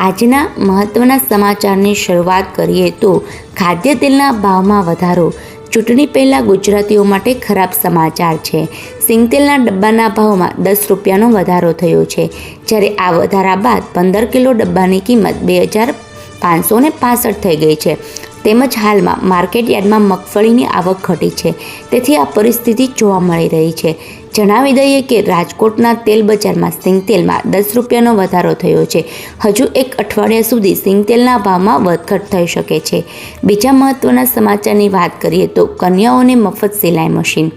આજના મહત્ત્વના સમાચારની શરૂઆત કરીએ તો ખાદ્ય તેલના ભાવમાં વધારો. ચૂંટણી પહેલાં ગુજરાતીઓ માટે ખરાબ સમાચાર છે. સિંગતેલના ડબ્બાના ભાવમાં દસ રૂપિયાનો વધારો થયો છે. જ્યારે આ વધારા બાદ પંદર કિલો ડબ્બાની કિંમત બે હજાર પાંચસો ને પાસઠ થઈ ગઈ છે. તેમજ હાલમાં માર્કેટ યાર્ડમાં મગફળીની આવક ઘટી છે. તેથી આ પરિસ્થિતિ જોવા મળી રહી છે. જણાવી દઈએ કે રાજકોટના તેલ બજારમાં સિંગતેલમાં દસ રૂપિયાનો વધારો થયો છે. હજુ એક અઠવાડિયા સુધી સિંગતેલના ભાવમાં વધઘટ થઈ શકે છે. બીજા મહત્ત્વના સમાચારની વાત કરીએ તો કન્યાઓને મફત સિલાઈ મશીન.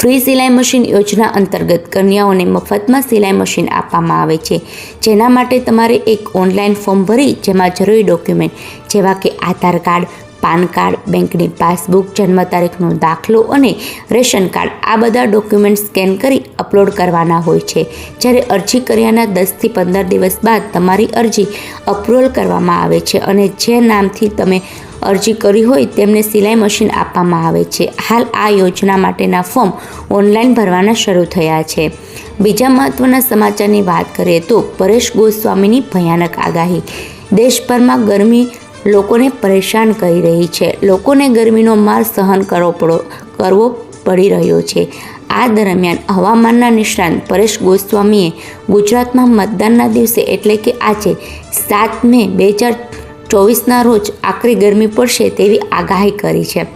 ફ્રી સિલાઈ મશીન યોજના અંતર્ગત કન્યાઓને મફતમાં સિલાઈ મશીન આપવામાં આવે છે. જેના માટે તમારે એક ઓનલાઈન ફોર્મ ભરી જેમાં જરૂરી ડોક્યુમેન્ટ જેવા કે આધાર કાર્ડ, પાન કાર્ડ, બેંકની પાસબુક, જન્મ તારીખનો દાખલો અને રેશન કાર્ડ આ બધા ડોક્યુમેન્ટ સ્કેન કરી અપલોડ કરવાના હોય છે. જ્યારે અરજી કર્યાના દસથી પંદર દિવસ બાદ તમારી અરજી અપ્રુવલ કરવામાં આવે છે અને જે નામથી તમે અરજી કરી હોય તેમને સિલાઈ મશીન આપવામાં આવે છે. હાલ આ યોજના માટેના ફોર્મ ઓનલાઈન ભરવાના શરૂ થયા છે. બીજા મહત્ત્વના સમાચારની વાત કરીએ તો પરેશ ગોસ્વામીની ભયાનક આગાહી. દેશભરમાં ગરમી લોકોને પરેશાન કરી રહી છે. લોકોને ગરમીનો માર સહન કરવો પડો, કરવો પડી રહ્યો છે. આ દરમિયાન હવામાનના નિષ્ણાંત પરેશ ગોસ્વામીએ ગુજરાતમાં મતદાનના દિવસે એટલે કે આજે સાત મે બે હજાર ચોવીસના રોજ આકરી ગરમી પડશે તેવી આગાહી કરી છે.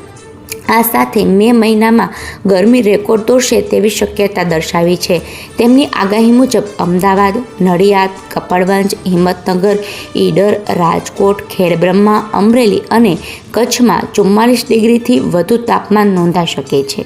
આ સાથે મે મહિનામાં ગરમી રેકોર્ડ તોડશે તેવી શક્યતા દર્શાવી છે. તેમની આગાહી મુજબ અમદાવાદ, નડિયાદ, કપડવંજ, હિંમતનગર, ઈડર, રાજકોટ, ખેડબ્રહ્મા, અમરેલી અને કચ્છમાં ચુમ્માલીસ ડિગ્રીથી વધુ તાપમાન નોંધાઈ શકે છે.